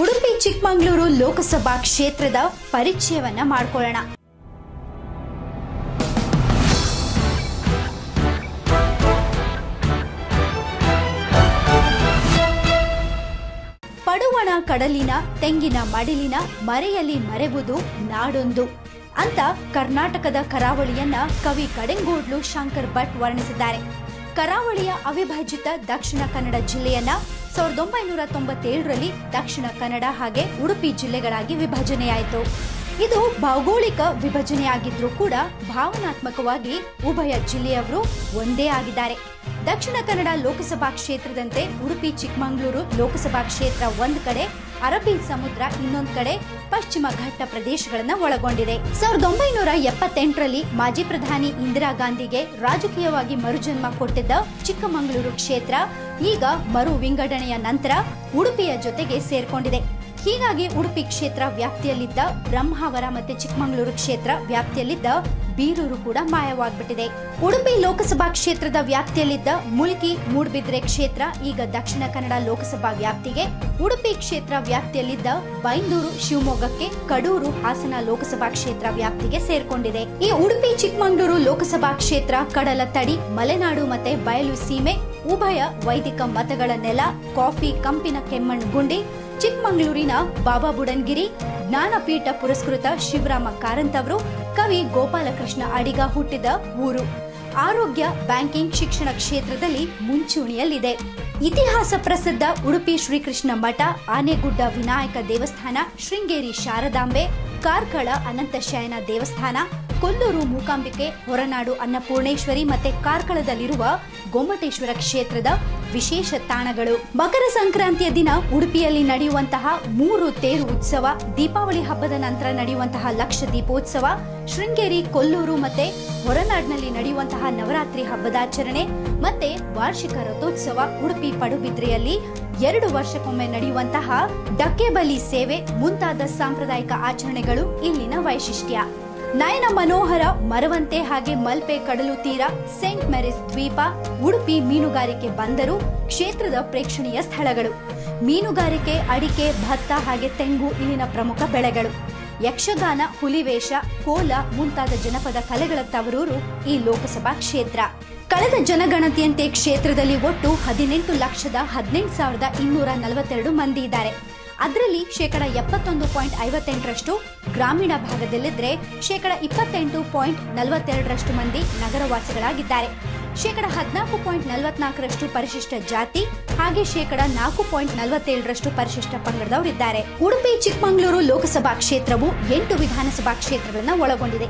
ಉಡುಪಿ ಚಿಕ್ಕಮಗಳೂರು ಲೋಕಸಭಾ ಕ್ಷೇತ್ರದ ಪರಿಚಯವನ್ನ ಮಾಡಿಕೊಳ್ಳೋಣ. ಪಡುವಣ ಕಡಲಿನ, ತೆಂಗಿನ ಮಡಿಲಿನ ಮರೆಯಲ್ಲಿ ಮರೆವುದು ನಾಡೊಂದು ಅಂತ ಕರ್ನಾಟಕದ ಕರಾವಳಿಯನ್ನ ಕವಿ ಕಡೆಂಗೋಡ್ಲು ಶಂಕರ್ ಭಟ್ ವರ್ಣಿಸಿದ್ದಾರೆ. ಕರಾವಳಿಯ ಅವಿಭಾಜಿತ ದಕ್ಷಿಣ ಕನ್ನಡ ಜಿಲ್ಲೆಯನ್ನ ಸಾವಿರದ ಒಂಬೈನೂರ ತೊಂಬತ್ತೇಳರಲ್ಲಿ ದಕ್ಷಿಣ ಕನ್ನಡ ಹಾಗೆ ಉಡುಪಿ ಜಿಲ್ಲೆಗಳಾಗಿ ವಿಭಜನೆಯಾಯಿತು. ಇದು ಭೌಗೋಳಿಕ ವಿಭಜನೆಯಾಗಿದ್ರೂ ಕೂಡ ಭಾವನಾತ್ಮಕವಾಗಿ ಉಭಯ ಜಿಲ್ಲೆಯವರು ಒಂದೇ ಆಗಿದ್ದಾರೆ. ದಕ್ಷಿಣ ಕನ್ನಡ ಲೋಕಸಭಾ ಕ್ಷೇತ್ರದಂತೆ ಉಡುಪಿ, ಚಿಕ್ಕಮಗಳೂರು ಲೋಕಸಭಾ ಕ್ಷೇತ್ರ ಒಂದ್ ಕಡೆ, ಅರಬ್ಬಿ ಸಮುದ್ರ ಇನ್ನೊಂದು ಕಡೆ ಪಶ್ಚಿಮ ಘಟ್ಟ ಪ್ರದೇಶಗಳನ್ನ ಒಳಗೊಂಡಿದೆ. ಸಾವಿರದ ಒಂಬೈನೂರ ಎಪ್ಪತ್ತೆಂಟರಲ್ಲಿ ಮಾಜಿ ಪ್ರಧಾನಿ ಇಂದಿರಾ ಗಾಂಧಿಗೆ ರಾಜಕೀಯವಾಗಿ ಮರುಜನ್ಮ ಕೊಟ್ಟಿದ್ದ ಚಿಕ್ಕಮಗಳೂರು ಕ್ಷೇತ್ರ ಈಗ ಮರು ವಿಂಗಡಣೆಯ ನಂತರ ಉಡುಪಿಯ ಜೊತೆಗೆ ಸೇರ್ಕೊಂಡಿದೆ. ಹೀಗಾಗಿ ಉಡುಪಿ ಕ್ಷೇತ್ರ ವ್ಯಾಪ್ತಿಯಲ್ಲಿದ್ದ ಬ್ರಹ್ಮಾವರ ಮತ್ತೆ ಚಿಕ್ಕಮಗಳೂರು ಕ್ಷೇತ್ರ ವ್ಯಾಪ್ತಿಯಲ್ಲಿದ್ದ ಬೀರೂರು ಕೂಡ ಮಾಯವಾಗ್ಬಿಟ್ಟಿದೆ. ಉಡುಪಿ ಲೋಕಸಭಾ ಕ್ಷೇತ್ರದ ವ್ಯಾಪ್ತಿಯಲ್ಲಿದ್ದ ಮುಲ್ಕಿ ಮೂಡ್ಬಿದ್ರೆ ಕ್ಷೇತ್ರ, ಈಗ ದಕ್ಷಿಣ ಕನ್ನಡ ಲೋಕಸಭಾ ವ್ಯಾಪ್ತಿಗೆ, ಉಡುಪಿ ಕ್ಷೇತ್ರ ವ್ಯಾಪ್ತಿಯಲ್ಲಿದ್ದ ಬೈಂದೂರು ಶಿವಮೊಗ್ಗಕ್ಕೆ ಕಡೂರು ಹಾಸನ ಲೋಕಸಭಾ ಕ್ಷೇತ್ರ ವ್ಯಾಪ್ತಿಗೆ ಸೇರ್ಕೊಂಡಿದೆ. ಈ ಉಡುಪಿ ಚಿಕ್ಕಮಗಳೂರು ಲೋಕಸಭಾ ಕ್ಷೇತ್ರ ಕಡಲ ತಡಿ ಮಲೆನಾಡು ಮತ್ತೆ ಬಯಲು ಸೀಮೆ ಉಭಯ ವೈದಿಕ ಮತಗಳ ನೆಲ, ಕಾಫಿ ಕಂಪಿನ ಕೆಮ್ಮಣ್ಣು ಗುಂಡಿ ಚಿಕ್ಕಮಗಳೂರಿನ ಬಾಬಾ ಬುಡನ್ಗಿರಿ, ಜ್ಞಾನಪೀಠ ಪುರಸ್ಕೃತ ಶಿವರಾಮ ಕಾರಂತ್ ಅವರು, ಕವಿ ಗೋಪಾಲಕೃಷ್ಣ ಅಡಿಗ ಹುಟ್ಟಿದ ಊರು. ಆರೋಗ್ಯ ಬ್ಯಾಂಕಿಂಗ್ ಶಿಕ್ಷಣ ಕ್ಷೇತ್ರದಲ್ಲಿ ಮುಂಚೂಣಿಯಲ್ಲಿದೆ. ಇತಿಹಾಸ ಪ್ರಸಿದ್ಧ ಉಡುಪಿ ಶ್ರೀಕೃಷ್ಣ ಮಠ, ಆನೆಗುಡ್ಡ ವಿನಾಯಕ ದೇವಸ್ಥಾನ, ಶೃಂಗೇರಿ ಶಾರದಾಂಬೆ, ಕಾರ್ಕಳ ಅನಂತಶಯನ ದೇವಸ್ಥಾನ ಕೊಲ್ಲೂರು ಮೂಕಾಂಬಿಕೆ, ಹೊರನಾಡು ಅನ್ನಪೂರ್ಣೇಶ್ವರಿ ಮತ್ತೆ ಕಾರ್ಕಳದಲ್ಲಿರುವ ಗೊಮ್ಮಟೇಶ್ವರ ಕ್ಷೇತ್ರದ ವಿಶೇಷ ತಾಣಗಳು. ಮಕರ ಸಂಕ್ರಾಂತಿಯ ದಿನ ಉಡುಪಿಯಲ್ಲಿ ನಡೆಯುವಂತಹ ಮೂರು ತೇರು ಉತ್ಸವ, ದೀಪಾವಳಿ ಹಬ್ಬದ ನಂತರ ನಡೆಯುವಂತಹ ಲಕ್ಷ ದೀಪೋತ್ಸವ, ಶೃಂಗೇರಿ, ಕೊಲ್ಲೂರು ಮತ್ತೆ ಹೊರನಾಡಿನಲ್ಲಿ ನಡೆಯುವಂತಹ ನವರಾತ್ರಿ ಹಬ್ಬದಾಚರಣೆ ಮತ್ತೆ ವಾರ್ಷಿಕ ರಥೋತ್ಸವ ಉಡುಪಿ ಪಡುಬಿದ್ರೆಯಲ್ಲಿ ಎರಡು ವರ್ಷಕ್ಕೊಮ್ಮೆ ನಡೆಯುವಂತಹ ಡಕ್ಕೆಬಲಿ ಸೇವೆ ಮುಂತಾದ ಸಾಂಪ್ರದಾಯಿಕ ಆಚರಣೆಗಳು ಇಲ್ಲಿನ ವೈಶಿಷ್ಟ್ಯ. ನಯನ ಮನೋಹರ, ಮರವಂತೆ ಹಾಗೆ ಮಲ್ಪೆ ಕಡಲು ತೀರ ಸೇಂಟ್ ಮೆರಿಸ್ ದ್ವೀಪ, ಉಡುಪಿ ಮೀನುಗಾರಿಕೆ ಬಂದರು, ಕ್ಷೇತ್ರದ ಪ್ರೇಕ್ಷಣೀಯ ಸ್ಥಳಗಳು. ಮೀನುಗಾರಿಕೆ, ಅಡಿಕೆ, ಭತ್ತ ಹಾಗೆ ತೆಂಗು ಇಲ್ಲಿನ ಪ್ರಮುಖ ಬೆಳೆಗಳು. ಯಕ್ಷಗಾನ, ಹುಲಿವೇಷ, ಕೋಲ ಮುಂತಾದ ಜನಪದ ಕಲೆಗಳ ತವರೂರು ಈ ಲೋಕಸಭಾ ಕ್ಷೇತ್ರ. ಕಳೆದ ಜನಗಣತಿಯಂತೆ ಕ್ಷೇತ್ರದಲ್ಲಿ ಒಟ್ಟು ಹದಿನೆಂಟು ಲಕ್ಷದ ಹದಿನೆಂಟು ಸಾವಿರದ ಇನ್ನೂರ ನಲವತ್ತೆರಡು ಮಂದಿ ಇದ್ದಾರೆ. ಅದರಲ್ಲಿ ಶೇಕಡ ಎಪ್ಪತ್ತೊಂದು ಪಾಯಿಂಟ್ ಐವತ್ತೆಂಟರಷ್ಟು ಗ್ರಾಮೀಣ ಭಾಗದಲ್ಲಿದ್ದರೆ ಶೇಕಡ ಇಪ್ಪತ್ತೆಂಟು ಪಾಯಿಂಟ್ ನಲವತ್ತೆರಡರಷ್ಟು ಮಂದಿ ನಗರವಾಸಿಗಳಾಗಿದ್ದಾರೆ. ಶೇಕಡ ಹದಿನಾಲ್ಕು ಪಾಯಿಂಟ್ ನಲವತ್ನಾಲ್ಕರಷ್ಟು ಪರಿಶಿಷ್ಟ ಜಾತಿ ಹಾಗೆ ಶೇಕಡ ನಾಲ್ಕು ಪಾಯಿಂಟ್ ನಲವತ್ತೇಳರಷ್ಟು ಪರಿಶಿಷ್ಟ ಪಂಗಡದವರಿದ್ದಾರೆ. ಉಡುಪಿ, ಚಿಕ್ಕಮಗಳೂರು ಲೋಕಸಭಾ ಕ್ಷೇತ್ರವು ಎಂಟು ವಿಧಾನಸಭಾ ಕ್ಷೇತ್ರಗಳನ್ನು ಒಳಗೊಂಡಿದೆ.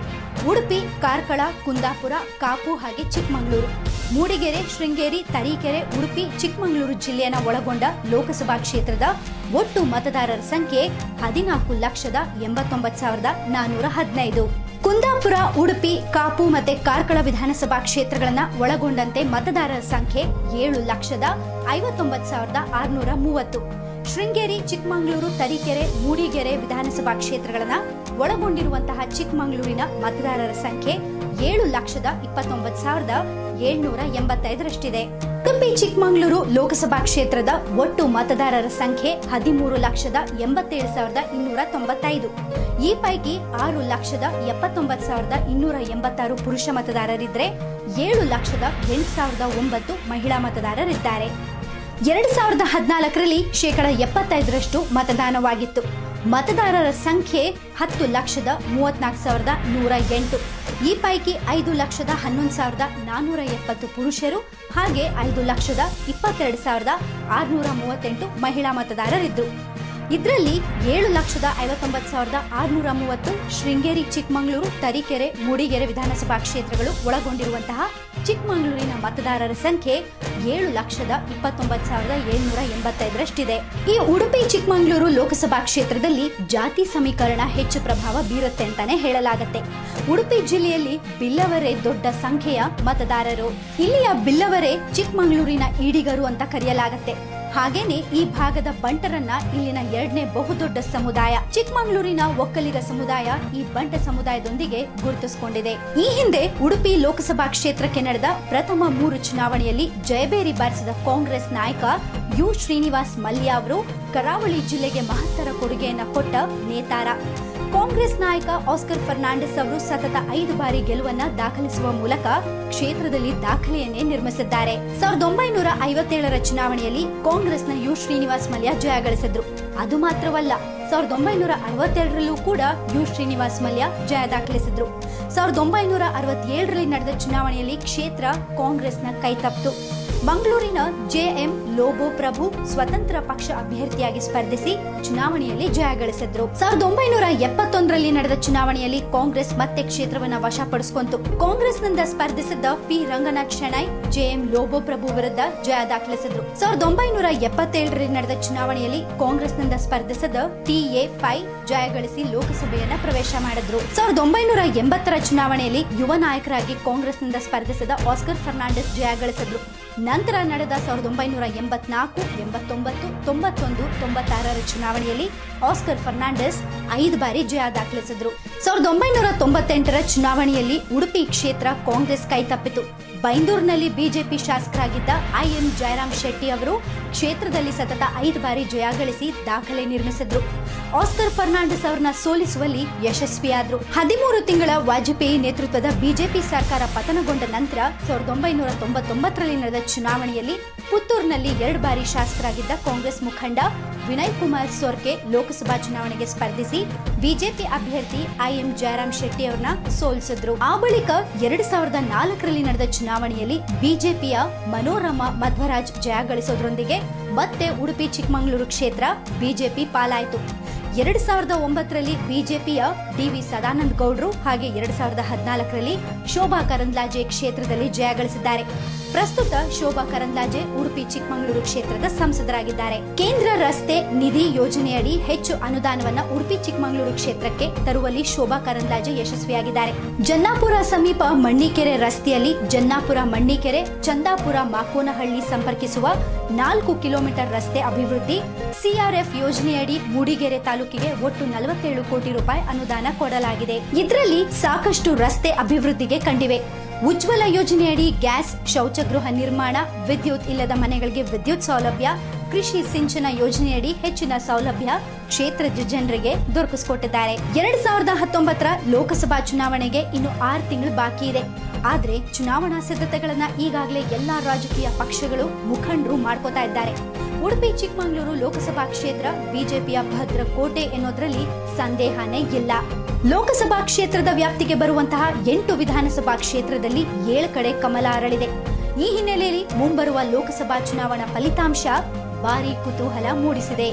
ಉಡುಪಿ, ಕಾರ್ಕಳ, ಕುಂದಾಪುರ, ಕಾಪು ಹಾಗೆ ಚಿಕ್ಕಮಗಳೂರು. ಮೂಡಿಗೆರೆ, ಶೃಂಗೇರಿ, ತರೀಕೆರೆ, ಉಡುಪಿ, ಚಿಕ್ಕಮಗಳೂರು ಜಿಲ್ಲೆಯನ್ನು ಒಳಗೊಂಡ ಲೋಕಸಭಾ ಕ್ಷೇತ್ರದ ಒಟ್ಟು ಮತದಾರರ ಸಂಖ್ಯೆ ಹದಿನಾಲ್ಕು ಲಕ್ಷದ ಎಂಬತ್ತೊಂಬತ್ತು ಸಾವಿರದ ನಾನೂರ ಹದಿನೈದು. ಕುಂದಾಪುರ, ಉಡುಪಿ, ಕಾಪು ಮತ್ತೆ ಕಾರ್ಕಳ ವಿಧಾನಸಭಾ ಕ್ಷೇತ್ರಗಳನ್ನ ಒಳಗೊಂಡಂತೆ ಮತದಾರರ ಸಂಖ್ಯೆ ಏಳು ಲಕ್ಷದ ಐವತ್ತೊಂಬತ್ತು ಸಾವಿರದ ಆರುನೂರ ಮೂವತ್ತು. ಶೃಂಗೇರಿ, ಚಿಕ್ಕಮಗಳೂರು, ತರೀಕೆರೆ, ಮೂಡಿಗೆರೆ ವಿಧಾನಸಭಾ ಕ್ಷೇತ್ರಗಳನ್ನ ಒಳಗೊಂಡಿರುವಂತಹ ಚಿಕ್ಕಮಗಳೂರಿನ ಮತದಾರರ ಸಂಖ್ಯೆ ಏಳು ಲಕ್ಷದ ಇಪ್ಪತ್ತೊಂಬತ್ತು ಸಾವಿರದ ಏಳ್ನೂರ ಎಂಬತ್ತೈದರಷ್ಟಿದೆ. ಉಡುಪಿ ಚಿಕ್ಕಮಗಳೂರು ಲೋಕಸಭಾ ಕ್ಷೇತ್ರದ ಒಟ್ಟು ಮತದಾರರ ಸಂಖ್ಯೆ ಹದಿಮೂರು ಲಕ್ಷದ ಎಂಬತ್ತೇಳು ಸಾವಿರದ ಇನ್ನೂರ ತೊಂಬತ್ತೈದು. ಈ ಪೈಕಿ ಆರು ಲಕ್ಷದ ಎಪ್ಪತ್ತೊಂಬತ್ತು ಸಾವಿರದ ಇನ್ನೂರ ಎಂಬತ್ತಾರು ಪುರುಷ ಮತದಾರರಿದ್ದರೆ ಏಳು ಲಕ್ಷದ ಎಂಟು ಸಾವಿರದ ಒಂಬತ್ತು ಮಹಿಳಾ ಮತದಾರರಿದ್ದಾರೆ. ಎರಡು ಸಾವಿರದ ಹದಿನಾಲ್ಕರಲ್ಲಿ ಶೇಕಡ ಎಪ್ಪತ್ತೈದರಷ್ಟು ಮತದಾನವಾಗಿತ್ತು. ಮತದಾರರ ಸಂಖ್ಯೆ ಹತ್ತು ಲಕ್ಷದ ಮೂವತ್ನಾಲ್ಕು ಸಾವಿರದ ನೂರ ಎಂಟು. ಈ ಪೈಕಿ ಐದು ಲಕ್ಷದ ಹನ್ನೊಂದು ಸಾವಿರದ ನಾನ್ನೂರ ಎಪ್ಪತ್ತು ಪುರುಷರು ಹಾಗೆ ಐದು ಲಕ್ಷದ ಇಪ್ಪತ್ತೆರಡು ಸಾವಿರದ ಆರುನೂರ ಮೂವತ್ತೆಂಟು ಮಹಿಳಾ ಮತದಾರರಿದ್ದರು ಇದರಲ್ಲಿ ಏಳು ಲಕ್ಷದ ಐವತ್ತೊಂಬತ್ತು ಸಾವಿರದ ಆರುನೂರ ಮೂವತ್ತು ಶೃಂಗೇರಿ ಚಿಕ್ಕಮಗಳೂರು, ತರೀಕೆರೆ, ಮೂಡಿಗೆರೆ ವಿಧಾನಸಭಾ ಕ್ಷೇತ್ರಗಳು ಒಳಗೊಂಡಿರುವಂತಹ ಚಿಕ್ಕಮಗಳೂರಿನ ಮತದಾರರ ಸಂಖ್ಯೆ ಏಳು ಲಕ್ಷದ ಇಪ್ಪತ್ತೊಂಬತ್ತು ಸಾವಿರದ ಏಳ್ನೂರ ಎಂಬತ್ತೈದರಷ್ಟಿದೆ. ಈ ಉಡುಪಿ ಚಿಕ್ಕಮಗಳೂರು ಲೋಕಸಭಾ ಕ್ಷೇತ್ರದಲ್ಲಿ ಜಾತಿ ಸಮೀಕರಣ ಹೆಚ್ಚು ಪ್ರಭಾವ ಬೀರುತ್ತೆ ಅಂತಾನೆ ಹೇಳಲಾಗುತ್ತೆ. ಉಡುಪಿ ಜಿಲ್ಲೆಯಲ್ಲಿ ಬಿಲ್ಲವರೇ ದೊಡ್ಡ ಸಂಖ್ಯೆಯ ಮತದಾರರು. ಇಲ್ಲಿಯ ಬಿಲ್ಲವರೇ ಚಿಕ್ಕಮಗಳೂರಿನ ಈಡಿಗರು ಅಂತ ಕರೆಯಲಾಗತ್ತೆ. ಹಾಗೇನೆ ಈ ಭಾಗದ ಬಂಟರನ್ನ ಇಲ್ಲಿನ ಎರಡನೇ ಬಹುದೊಡ್ಡ ಸಮುದಾಯ, ಚಿಕ್ಕಮಗಳೂರಿನ ಒಕ್ಕಲಿಗ ಸಮುದಾಯ ಈ ಬಂಟ ಸಮುದಾಯದೊಂದಿಗೆ ಗುರುತಿಸಿಕೊಂಡಿದೆ. ಈ ಹಿಂದೆ ಉಡುಪಿ ಲೋಕಸಭಾ ಕ್ಷೇತ್ರಕ್ಕೆ ನಡೆದ ಪ್ರಥಮ ಮೂರು ಚುನಾವಣೆಯಲ್ಲಿ ಜಯಬೇರಿ ಬಾರಿಸಿದ ಕಾಂಗ್ರೆಸ್ ನಾಯಕ ಯು ಶ್ರೀನಿವಾಸ್ ಮಲ್ಯ ಅವರು ಕರಾವಳಿ ಜಿಲ್ಲೆಗೆ ಮಹತ್ತರ ಕೊಡುಗೆಯನ್ನ ಕೊಟ್ಟ ನೇತಾರ. ಕಾಂಗ್ರೆಸ್ ನಾಯಕ ಆಸ್ಕರ್ ಫರ್ನಾಂಡಿಸ್ ಅವರು ಸತತ ಐದು ಬಾರಿ ಗೆಲುವನ್ನ ದಾಖಲಿಸುವ ಮೂಲಕ ಕ್ಷೇತ್ರದಲ್ಲಿ ದಾಖಲೆಯನ್ನೇ ನಿರ್ಮಿಸಿದ್ದಾರೆ. ಸಾವಿರದ ಒಂಬೈನೂರ ಐವತ್ತೇಳರ ಚುನಾವಣೆಯಲ್ಲಿ ಕಾಂಗ್ರೆಸ್ನ ಯು ಶ್ರೀನಿವಾಸ್ ಮಲ್ಯ ಜಯ ಗಳಿಸಿದ್ರು. ಅದು ಮಾತ್ರವಲ್ಲ, ಸಾವಿರದ ಒಂಬೈನೂರ ಅರವತ್ತೆರಡರಲ್ಲೂ ಕೂಡ ಯು ಶ್ರೀನಿವಾಸ್ ಮಲ್ಯ ಜಯ ದಾಖಲಿಸಿದ್ರು. ಸಾವಿರದ ಒಂಬೈನೂರ ಅರವತ್ತೇಳರಲ್ಲಿ ನಡೆದ ಚುನಾವಣೆಯಲ್ಲಿ ಕ್ಷೇತ್ರ ಕಾಂಗ್ರೆಸ್ನ ಕೈತಪ್ಪಿತು ಮಂಗಳೂರಿನ ಜೆಎಂ ಲೋಬೋ ಪ್ರಭು ಸ್ವತಂತ್ರ ಪಕ್ಷ ಅಭ್ಯರ್ಥಿಯಾಗಿ ಸ್ಪರ್ಧಿಸಿ ಚುನಾವಣೆಯಲ್ಲಿ ಜಯ ಗಳಿಸಿದ್ರು ಸಾವಿರದ ಒಂಬೈನೂರ ಎಪ್ಪತ್ತೊಂದರಲ್ಲಿ ನಡೆದ ಚುನಾವಣೆಯಲ್ಲಿ ಕಾಂಗ್ರೆಸ್ ಮತ್ತೆ ಕ್ಷೇತ್ರವನ್ನ ವಶಪಡಿಸಿಕೊಂತು. ಕಾಂಗ್ರೆಸ್ನಿಂದ ಸ್ಪರ್ಧಿಸಿದ್ದ ಪಿ ರಂಗನಾಥ್ ಶೆಣೈ, ಜೆಎಂ ಲೋಬೋ ಪ್ರಭು ವಿರುದ್ಧ ಜಯ ದಾಖಲಿಸಿದ್ರು. ಸಾವಿರದ ಒಂಬೈನೂರ ಎಪ್ಪತ್ತೇಳರಲ್ಲಿ ನಡೆದ ಚುನಾವಣೆಯಲ್ಲಿ ಕಾಂಗ್ರೆಸ್ನಿಂದ ಸ್ಪರ್ಧಿಸಿದ ಟಿ ಎ ಪೈ ಜಯ ಗಳಿಸಿ ಲೋಕಸಭೆಯನ್ನ ಪ್ರವೇಶ ಮಾಡಿದ್ರು. ಸಾವಿರದ ಒಂಬೈನೂರ ಎಂಬತ್ತರ ಚುನಾವಣೆಯಲ್ಲಿ ಯುವ ನಾಯಕರಾಗಿ ಕಾಂಗ್ರೆಸ್ನಿಂದ ಸ್ಪರ್ಧಿಸಿದ ಆಸ್ಕರ್ ಫರ್ನಾಂಡಿಸ್ ಜಯ ಗಳಿಸಿದ್ರು ನಂತರ ನಡೆದ ಸಾವಿರದ ಒಂಬೈನೂರ ಎಂಬತ್ನಾಲ್ಕು, ಎಂಬತ್ತೊಂಬತ್ತು, ತೊಂಬತ್ತೊಂದು, ತೊಂಬತ್ತಾರರ ಚುನಾವಣೆಯಲ್ಲಿ ಆಸ್ಕರ್ ಫರ್ನಾಂಡಿಸ್ ಐದು ಬಾರಿ ಜಯ ದಾಖಲಿಸಿದ್ರು. ಸಾವಿರದ ಒಂಬೈನೂರ ತೊಂಬತ್ತೆಂಟರ ಚುನಾವಣೆಯಲ್ಲಿ ಉಡುಪಿ ಕ್ಷೇತ್ರ ಕಾಂಗ್ರೆಸ್ ಕೈತಪ್ಪಿತು ಬೈಂದೂರಿನಲ್ಲಿ ಬಿಜೆಪಿ ಶಾಸಕರಾಗಿದ್ದ ಐಎಂ ಜಯರಾಮ್ ಶೆಟ್ಟಿ ಅವರು ಕ್ಷೇತ್ರದಲ್ಲಿ ಸತತ ಐದು ಬಾರಿ ಜಯ ಗಳಿಸಿ ದಾಖಲೆ ನಿರ್ಮಿಸಿದ್ರು. ಆಸ್ಕರ್ ಫರ್ನಾಂಡಿಸ್ ಅವರನ್ನ ಸೋಲಿಸುವಲ್ಲಿ ಯಶಸ್ವಿಯಾದ್ರು. ಹದಿಮೂರು ತಿಂಗಳ ವಾಜಪೇಯಿ ನೇತೃತ್ವದ ಬಿಜೆಪಿ ಸರ್ಕಾರ ಪತನಗೊಂಡ ನಂತರ ಸಾವಿರದ ಒಂಬೈನೂರ ತೊಂಬತ್ತೊಂಬತ್ತರಲ್ಲಿ ನಡೆದ ಚುನಾವಣೆಯಲ್ಲಿ ಪುತ್ತೂರಿನಲ್ಲಿ ಎರಡು ಬಾರಿ ಶಾಸಕರಾಗಿದ್ದ ಕಾಂಗ್ರೆಸ್ ಮುಖಂಡ ವಿನಯ್ ಕುಮಾರ್ ಸೊರ್ಕೆ ಲೋಕಸಭಾ ಚುನಾವಣೆಗೆ ಸ್ಪರ್ಧಿಸಿ ಬಿಜೆಪಿ ಅಭ್ಯರ್ಥಿ ಐಎಂ ಜಯರಾಮ್ ಶೆಟ್ಟಿ ಅವರನ್ನ ಸೋಲಿಸಿದ್ರು. ಆ ಬಳಿಕ ಎರಡ್ ಸಾವಿರದ ನಾಲ್ಕರಲ್ಲಿ ನಡೆದ ಚುನಾವಣೆಯಲ್ಲಿ ಬಿಜೆಪಿಯ ಮನೋರಮಾ ಮಧ್ವರಾಜ್ ಜಯ ಗಳಿಸೋದ್ರೊಂದಿಗೆ ಮತ್ತೆ ಉಡುಪಿ ಚಿಕ್ಕಮಗಳೂರು ಕ್ಷೇತ್ರ ಬಿಜೆಪಿ ಪಾಲಾಯಿತು. ಎರಡ್ ಸಾವಿರದ ಒಂಬತ್ತರಲ್ಲಿ ಬಿಜೆಪಿಯ ಡಿವಿ ಸದಾನಂದ ಗೌಡ್ರು ಹಾಗೆ ಎರಡ್ ಸಾವಿರದ ಹದಿನಾಲ್ಕರಲ್ಲಿ ಶೋಭಾ ಕರಂದ್ಲಾಜೆ ಕ್ಷೇತ್ರದಲ್ಲಿ ಜಯ ಗಳಿಸಿದ್ದಾರೆ ಪ್ರಸ್ತುತ ಶೋಭಾ ಕರಂದ್ಲಾಜೆ, ಉಡುಪಿ ಚಿಕ್ಕಮಗಳೂರು ಕ್ಷೇತ್ರದ ಸಂಸದರಾಗಿದ್ದಾರೆ. ಕೇಂದ್ರ ರಸ್ತೆ ನಿಧಿ ಯೋಜನೆಯಡಿ ಹೆಚ್ಚು ಅನುದಾನವನ್ನ ಉಡುಪಿ ಚಿಕ್ಕಮಗಳೂರು ಕ್ಷೇತ್ರಕ್ಕೆ ತರುವಲ್ಲಿ ಶೋಭಾ ಕರಂದ್ಲಾಜೆ ಯಶಸ್ವಿಯಾಗಿದ್ದಾರೆ. ಜನ್ನಾಪುರ ಸಮೀಪ ಮಣ್ಣಿಕೆರೆ ರಸ್ತೆಯಲ್ಲಿ ಜನ್ನಾಪುರ ಮಣ್ಣಿಕೆರೆ, ಚಂದಾಪುರ ಮಾಕೋನಹಳ್ಳಿ ಸಂಪರ್ಕಿಸುವ ನಾಲ್ಕು ಕಿಲೋಮೀಟರ್ ರಸ್ತೆ ಅಭಿವೃದ್ಧಿ ಸಿಆರ್ಎಫ್ ಯೋಜನೆಯಡಿ ಮೂಡಿಗೆರೆ ತಾಲೂಕಿಗೆ ಒಟ್ಟು ನಲವತ್ತೇಳು ಕೋಟಿ ರೂಪಾಯಿ ಅನುದಾನ ಕೊಡಲಾಗಿದೆ. ಇದರಲ್ಲಿ ಸಾಕಷ್ಟು ರಸ್ತೆ ಅಭಿವೃದ್ಧಿಗೆ ಕಂಡಿವೆ. ಉಜ್ವಲ ಯೋಜನೆಯಡಿ ಗ್ಯಾಸ್ ಶೌಚಗೃಹ ನಿರ್ಮಾಣ, ವಿದ್ಯುತ್ ಇಲ್ಲದ ಮನೆಗಳಿಗೆ ವಿದ್ಯುತ್ ಸೌಲಭ್ಯ, ಕೃಷಿ ಸಿಂಚನ ಯೋಜನೆಯಡಿ ಹೆಚ್ಚಿನ ಸೌಲಭ್ಯ ಕ್ಷೇತ್ರದ ಜನರಿಗೆ ದೊರಕಿಸಿಕೊಟ್ಟಿದ್ದಾರೆ. ಎರಡ್ ಸಾವಿರದ ಹತ್ತೊಂಬತ್ತರ ಲೋಕಸಭಾ ಚುನಾವಣೆಗೆ ಇನ್ನು ಆರು ತಿಂಗಳು ಬಾಕಿ ಇದೆ. ಆದ್ರೆ ಚುನಾವಣಾ ಸಿದ್ಧತೆಗಳನ್ನ ಈಗಾಗಲೇ ಎಲ್ಲಾ ರಾಜಕೀಯ ಪಕ್ಷಗಳು ಮುಖಂಡರು ಮಾಡ್ಕೋತಾ ಇದ್ದಾರೆ. ಉಡುಪಿ, ಚಿಕ್ಕಮಗಳೂರು ಲೋಕಸಭಾ ಕ್ಷೇತ್ರ ಬಿಜೆಪಿಯ ಭದ್ರ ಕೋಟೆ ಎನ್ನುವುದರಲ್ಲಿ ಸಂದೇಹನೇ ಇಲ್ಲ. ಲೋಕಸಭಾ ಕ್ಷೇತ್ರದ ವ್ಯಾಪ್ತಿಗೆ ಬರುವಂತಹ ಎಂಟು ವಿಧಾನಸಭಾ ಕ್ಷೇತ್ರದಲ್ಲಿ ಏಳು ಕಡೆ ಕಮಲ ಅರಳಿದೆ. ಈ ಹಿನ್ನೆಲೆಯಲ್ಲಿ ಮುಂಬರುವ ಲೋಕಸಭಾ ಚುನಾವಣಾ ಫಲಿತಾಂಶ ಭಾರಿ ಕುತೂಹಲ ಮೂಡಿಸಿದೆ.